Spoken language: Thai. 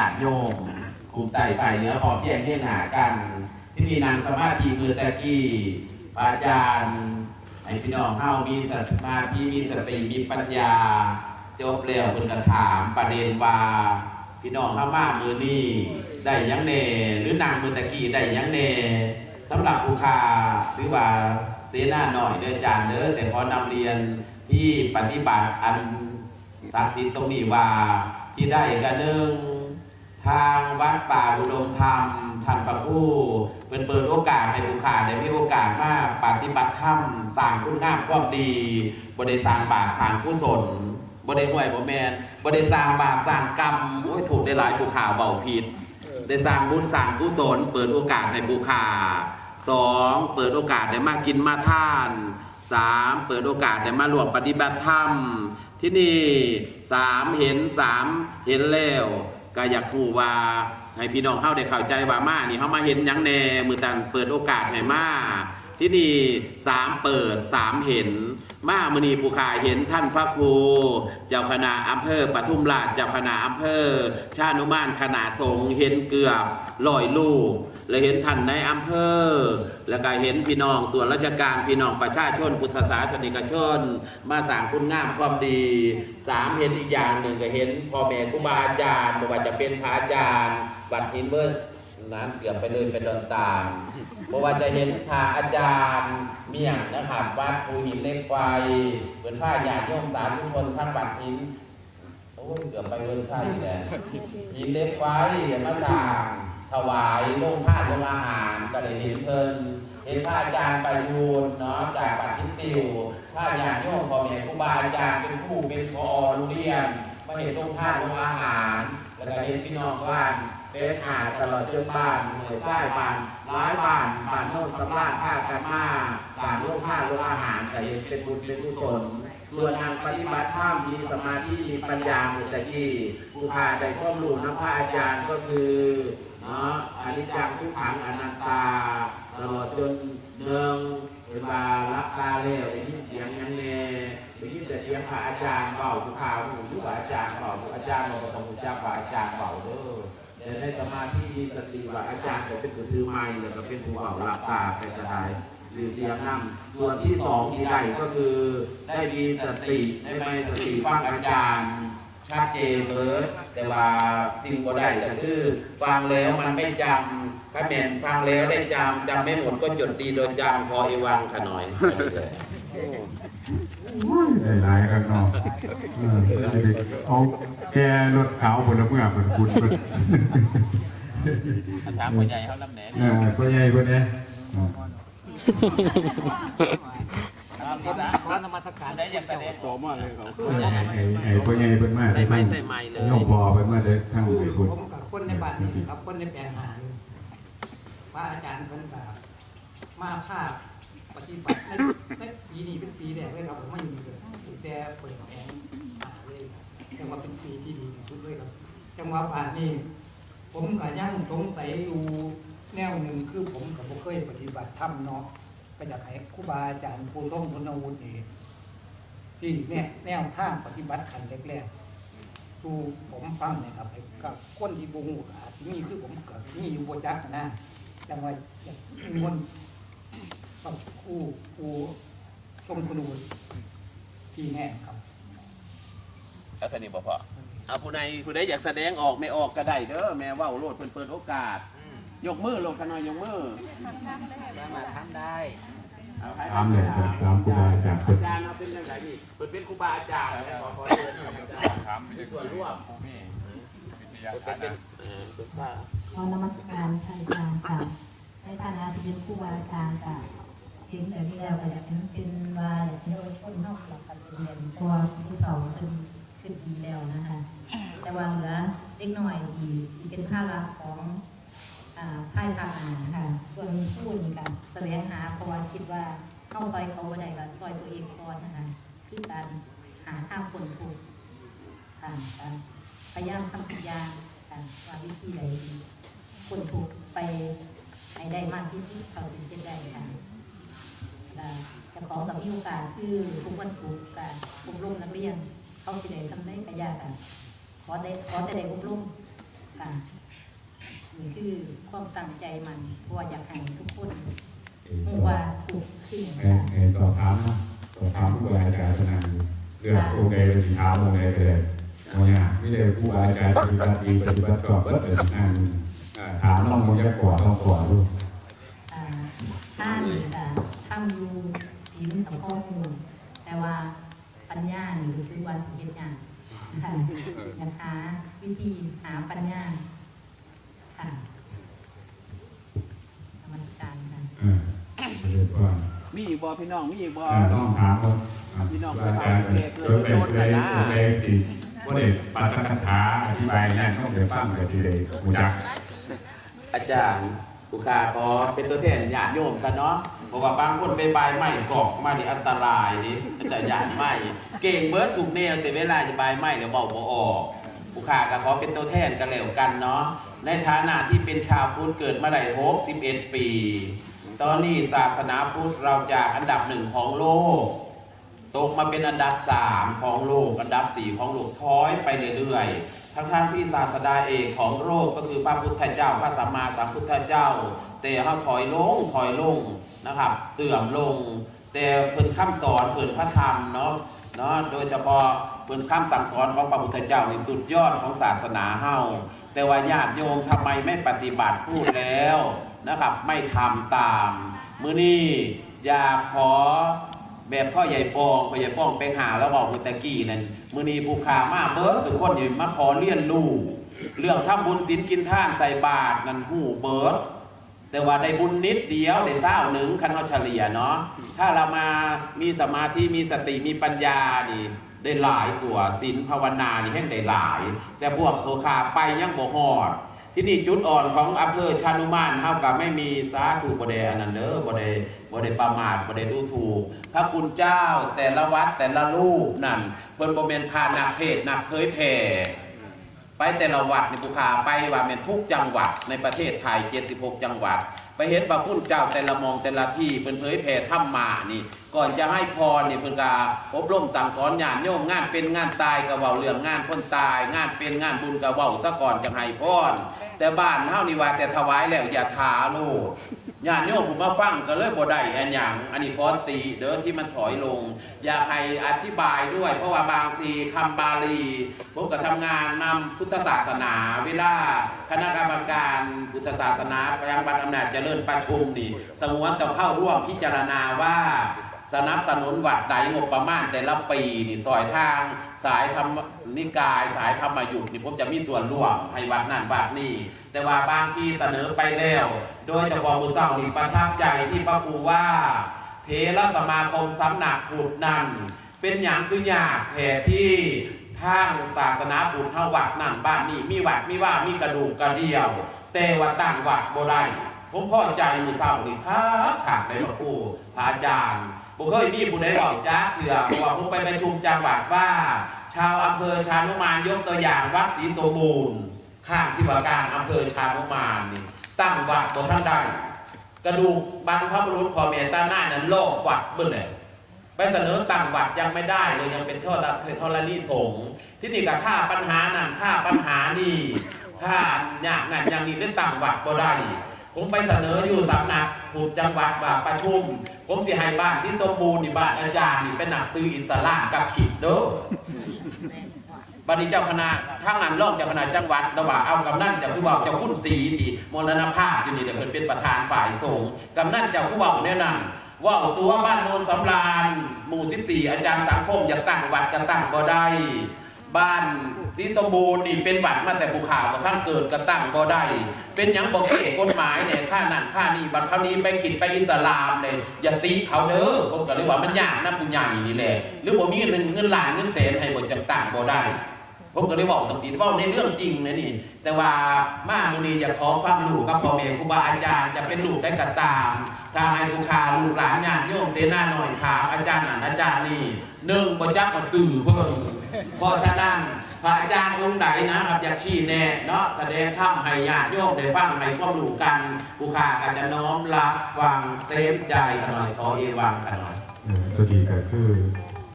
ญาติโยมกลุ่มไต่ฝ่ายเหนือพร้อมเพรียงเพียงหากัน ที่มีนางสมาธิมือตะกี้พราจารย์ให้พี่น้องเฮามีสมาธิมีสติมีปัญญาจบแล้วคุณกระถามประเด็นว่าพี่น้องเฮามามือนี้ได้ยังแน่หรือนางมือตะกี้ได้ยังแน่สำหรับผู้คาหรือว่าเสนาหน่อยเด้อจานเด้อแต่ขอนำเรียนที่ปฏิบัติอันศักดิ์สิทธิ์ตรงนี้ว่าที่ได้กระหนึ่ง ทางวัดป่าอุดมธรรมท่านพระผู้เปิดเปิดโอกาสให้ผู้ขาได้มีโอกาสมาปฏิบัติธรรมสร้างคุณงามความดีบริสร้างบาปสร้างกุศลบริห่วยบ่แมนบริสร้างบาปสร้างกรรมโอ้ยถูกได้หลายผู้ขาเบาผิด ได้สร้างบุญสร้างกุศลเปิดโอกาสให้ผู้ขาสองเปิดโอกาสได้มากินมาทานสามเปิดโอกาสได้มาร่วมปฏิบัติธรรมที่นี่สามเห็นสามเห็นแล้ว ก็อยากรู้ว่าให้พี่น้องเฮาได้เข้าใจว่ามานี่เฮามาเห็นหยังแน่มือตันเปิดโอกาสให้มา ที่นี่สามเปิดสามเห็น มามือนีผู้ขาเห็นท่านพระครู เจ้าคณะอำเภอปทุมราชเจ้าคณะอำเภอ ชานุมานคณะสงฆ์เห็นเกือบร้อยลูกและเห็นท่านในอำเภอ แล้วก็เห็นพี่น้องส่วนราชการพี่น้องประชาชนพุทธศาสนิกชน มาสร้างคุณงามความดีสามเห็นอีกอย่างหนึ่งก็เห็นพ่อแม่ครูบาอาจารย์ไม่ว่าจะเป็นพระอาจารย์วัดหินเบิร์ นั้นเกือบไปเลยเป็นดอนตามเพราะว่าจะเห็นพระอาจารย์เมี่ยงนะครับวัดภูหินเล็กไฟเหมือนผ้าญาติโยมสาธุชนทั้งวัดหินโอ้เกือบไปเวิร์ใช่แหละหินเล็กไฟมาสร้างถวายโรงทานโรงอาหารก็เลยเห็นเพิ่นเห็นพระอาจารย์ประยูนเนาะจากปัดทิซิวพระอาจารย์โยมพ่อแม่ครูบาอาจารย์เป็นครูเป็นพอโรงเรียนมาเห็นโรงทานโรงอาหาร แล้วก็เห็นพี่น้องบ้าน เป็นอาตลอดจนบ้านเหนื่อยใต้บ้านร้ายบ้านบ้านโน้นสำราญผ้ากันมาบ้านโรงทาโรงอาหารแต่เห็นเป็นบุญเป็นกุศลส่วนทางปฏิบัติธรรมมีสมาธิมีปัญญาเมือตะกี้ผู้พาได้ข้อมูลนะพระอาจารย์ก็คือเนาะอนิจจังทุกขังอนัตตา ตลอดจนเนืองเวลารับตาเร็วได้ยิเสียงยังเน่ ได้ยินแต่เสียงพระอาจารย์เบาทุกข่าวหูทุกอาจารย์เบาทุกอาจารย์บอกว่าต้องรู้จักว่าอาจารย์เบาเด้อแต่ในสมาธิมีสติว่าอาจารย์จะเป็นผู้ถือไม้แล้วก็เป็นผู้เบารับตาไปกระไดหรือเสียงนั่งส่วนที่สองที่ได้ก็คือได้มีสติได้มีสติฟังอาจารย์ชัดเจนเบิดแต่ว่าสิ่งบ่ได้ก็คือฟังแล้วมันไม่จำถ้าแม่นฟังแล้วได้จำจำไม่หมดก็จดดีโดยจำพออีวังขะหน่อย หลายๆกันเนาะเออเอาแกรถขาวผลเมื่อเป็นคุณเป็นถามผู้ใหญ่เขาลำแหนเออพ่อใหญ่คนนี้พระนมัสการได้ยากแสดงต่อมาเลยเขาไอ้ไอ้พ่อใหญ่เป็นมากใส่ไม้ใส่ไม้เลยย่อมพอเป็นมากเลยทั้งหลายคนรับคนในบ้านนี่ครับคนในแปลงาหารพระอาจารย์เพิ่นกับมาภาค ปฏิบัติในปีนี้เป็นปีแรกเลยครับผมมาอยู่เลยแต่เปิดแผงอาเลยจังว่าเป็นปีที่ดีที่สุดเลยครับจังหวะป่านนี้ผมก็ยังสงสัยอยู่แนวหนึ่งคือผมกับผมเคยปฏิบัติธรรมเนาะก็อยากให้ครูบาอาจารย์ภูท่องพนวุฒิที่เนี่ยแนวทางปฏิบัติขันแรกๆสู่ผมฟังเนะครับไอ้กับคนที่บูฮูอาจจะมีคือผมกับมีอยู่บจักนะจังว่าอยา กมีคนต้องคู่คู่ชมคุณูที่แน่ครับเอาสนิทบ่พอเอาผู้ใดผู้ใดอยากแสดงออกไม่ออกก็ได้เด้อแม่เว่าโลดเพิ่นเปิดโอกาส ยกมือโลดขะหน่อยยกมือมาทำได้เอาให้ตามเลยครับตามครูบาอาจารย์อาจารย์เอาเป็นเรื่องไหนนี่เพิ่นเป็นครูบาอาจารย์ขอขอเชิญอาจารย์มีส่วนร่วมเพิ่นเป็นเอ่อเป็นว่าขอนมัสการท่านอาจารย์ค่ะในฐานะที่เป็นครูบาอาจารย์ค่ะ เห็นแบบนี้แล้วก็อยากให้มันเป็นว่าอยากให้เราคนนอกหลักการเรียนเพราะว่าผู้เฒ่าขึ้นขึ้นดีแล้วนะคะ แต่ว่าเหลือเล็กน้อยอีกที่เป็นภาระของอ่าภายภาคอ่านค่ะส่วนผู้นี่กันแสวงหาเพราะว่าคิดว่าเข้าซอยเขาบ่ได้ก็ซอยตัวเองก่อนนะคะคือการหาทางคนถูกข์ค่ะการพยายามทำทุกอย่างค่ะว่าวิธีใดคนถูกข์ไปให้ได้มากที่สุดเท่าที่จะได้ค่ะและ จะขอกับมีโอกาสคือทุกวันศุกร์กับอบรมนักเรียน เขาสิได้ทำได้กระยากัน ขอได้ขอแต่ได้อบรมค่ะนี่คือความตั้งใจมันเพราะว่าอยากให้ทุกคนรู้ว่าทุกสิ่งไอ้ไอ้สอบถามนะสอบถามผู้บาอาจารย์ขนาดนี้เรื่ององค์ใดเป็นสีขาวองค์ใดเลยโมยไม่ได้ผู้บาอาจารย์ปฏิบัติดีปฏิบัติชอบก็เกิดงานถามน้องโมยกว่าต้องกว่าดูอ่าท่านค่ะ ทำรูศีลกับข้อมูลแต่ว่าปัญญานี่รู้สึกว่าสิเฮ็ดยากค่ะอยากหาวิธีหาปัญญาค่ะธรรมสการค่ะเออเรียกว่ามีอีกบ่พี่น้องมีอีกบ่เออต้องถามว่าอาจารย์เกิดเป็นเลยองค์ใดที่ว่าเด็กปัตตคาถาอธิบายนั่นต้องเดี๋ยวฟังเดี๋ยวทีเดียวมูจักอาจารย์ ผู้ค้าขอเป็นตัวแทนญาติโยมซะเนาะเพราะว่าบางคนไปบายไม้สอกมานี่อันตรายนี่อาจารย์ญาติไม้เก่งเบิร์ดถูกแนวแต่เวลาจะบายไม้เดี๋ยวเบาบ่ออกผู้ค้าก็ขอเป็นตัวแทนกันแล้วกันเนาะในฐานะที่เป็นชาวพุทธเกิดมาได้61ปี ตอนนี้ศาสนาพุทธเราจากอันดับหนึ่งของโลก ตกมาเป็นอันดับสามของโลก อันดับสี่ของโลกถอยไปเรื่อยๆ ทั้งๆที่ศาสดาเอกของโลกก็คือพระพุทธเจ้าพระสัมมาสัมพุทธเจ้า แต่เขาถอยลงถอยลงนะครับ เสื่อมลง แต่เพิ่นคำสอนเพิ่นพระธรรมเนาะเนาะโดยเฉพาะเพิ่นคำสั่งสอนของพระพุทธเจ้าในสุดยอดของศาสนาเฮาแต่ว่าญาติโยมทำไมไม่ปฏิบัติพูดแล้วนะครับ ไม่ทำตามมื้อนี้อยากขอ แบบพ่อใหญ่ฟองพ่อใหญ่ฟองไปหาแล้วบอกมุตะกี้นั่นมือนีผู้ขามาเบิร์ดทุกคนอยู่มาขอเลี้ยนลูกเรื่องทำบุญศีลกินท่านใส่บาตรนั่นหูเบิร์ดแต่ว่าได้บุญนิดเดียวได้เศร้าหนึ่งคันเขาเฉลี่ยเนาะถ้าเรามามีสมาธิมีสติมีปัญญานี่ได้หลายกว่าศีลภาวนานี่แห่งได้หลาย แต่พวกโคขาไปยังบ่ฮอด ที่นี่จุดอ่อนของอำเภอชานุมานเท่ากับไม่มีสาธุบไดอันนั้นเด้อบไดบดประมาทบไดดูถูกพระคุณเจ้าแต่ละวัดแต่ละรูปนั่นเพิ่นบ่แม่นพานักเทศน์นักเผยแผ่ไปแต่ละวัดในภูคาไปว่าแม่นทุกจังหวัดในประเทศไทย 76 จังหวัด ไปเห็นพระคุณเจ้าแต่ละมองแต่ละที่เพิ่นเผยแผ่ธรรมมานี่ ก่อนจะให้พรเนี่ยเพิ่นก็อบรมสั่งสอนญาติโยมงานเป็นงานตายก็เว้าเรื่องงานคนตาย งานเป็นงานบุญก็เว้าซะก่อนจังให้พรแต่บ้านเฮานี่ว่าแต่ถวายแล้วอย่าทาโลดญาติโยมผมมาฟังก็เลยบ่ได้อันหยังอันนี้ขอตีเด้อที่มันถอยลง อยากให้อธิบายด้วย เพราะว่าบางทีคำบาลีผมก็ทำงานนำพุทธศาสนา เวลาคณะกรรมการพุทธศาสนายังบัตรอำนาจเจริญประชุมนี่สงวนต้องเข้าร่วมพิจารณาว่า สนับสนุนวัดใดงบประมาณแต่ละปีนี่ซอยทาง สายธรรมนิกาย สายธรรมยุทธ์นี่ผมจะมีส่วนร่วมให้วัดนั่นวัดนี่แต่ว่าบางที่เสนอไปแล้ว โดยเฉพาะมือเศร้านี่ประทับใจที่พระครูว่า เทรสมาคมสำนักพุทธนั่นเป็นอย่างคือยากแผ่ที่ทางศาสนาพุทธเฮาวัดนั่นบ้านนี่มีวัดมีว่ามีกระดูกกระเดียว แต่ว่าตั้งวัดบ่ได้ ผมพอใจมือเศร้านี่ครับขาดในพระครูพระอาจารย์บุเคยมีผู้ใดบอกจ้าเถื่อเพราะว่าผมไปประชุมจังหวัดว่า ชาวอำเภอชานุมานยกตัวอย่างวัดศรีสมบูรณ์ข้างที่ว่าการอำเภอชานุมานนี่ตั้งวัดบนท่านใดกระดูกบรรพบุรุษพ่อแม่ตาหน้านั้นโลกวัดเบิ่งเลยไปเสนอตั้งวัดยังไม่ได้เลยยังเป็นเท่าเท่านี้สงที่นี่กับค่าปัญหานั่นค่าปัญหานี่ค่ายากนั่นอย่างนี้ได้ตั้งวัดบ่ได้ ผมไปเสนออยู่สำนักผูกจังหวัดว่าประชุม ผมเสิให้บ้านที่สมบูรณ์นี่บ้านอาจารย์นี่เป็นหนักซื้ออิสลากับขิดเด้อบัดนี้เจ้าคณะทางงานรองเจ้าคณะจังหวัดระหว่างเอากำนันเจ้าผู้เบาเจ้าคุณศรีที่มรณภาพอยู่นี่เดี๋ยวเพิ่นเป็นประธานฝ่ายสงฆ์กำนันเจ้าผู้เบาแน่นั่นว่าตัวบ้านโนนสำราญหมู่14อาจารย์สังคมอยากตั้งวัดก็ตั้งบ่ได้ บ้านซีสมบูรณ์นี่เป็นวัดมาแต่ภูเขากระท่านเกิดกระตั้งก็ได้ เป็นยังบอกเกกฎหมายเนี่ยค่านั่นค่านี่บัดคราวนี้ไปขิดไปอิสลามเลยอย่าตีเขาเด้อผมก็เลยว่ามันยากนะผู้ใหญ่นี่แหละหรือบ่มีเงินเงินล้านเงินแสนให้บ่จังต่างบ่ได้ ผมก็เลยบอกสักสีว่าในเรื่องจริงนะนี่ แต่ว่ามามุนีอยากขอความรู้กับพ่อแม่ครูบาอาจารย์จะเป็นลูกได้ก็ตามถ้าให้ลูกค้าลูกหลานญาติโยมเสนาหน่อยถามอาจารย์นั่นอาจารย์นี่หนึ่งบ่จักมันสื่อเพิ่นเพราะฉะนั้นพระอาจารย์องค์ใดนะครับอยากชี้แนะเนาะแสดงธรรมให้ญาติโยมได้ฟังให้ความรู้กันผู้ค้าก็จะน้อมรับฟังเต็มใจกันหน่อยขอเอวังกันหน่อยเออตัวดีก็คือ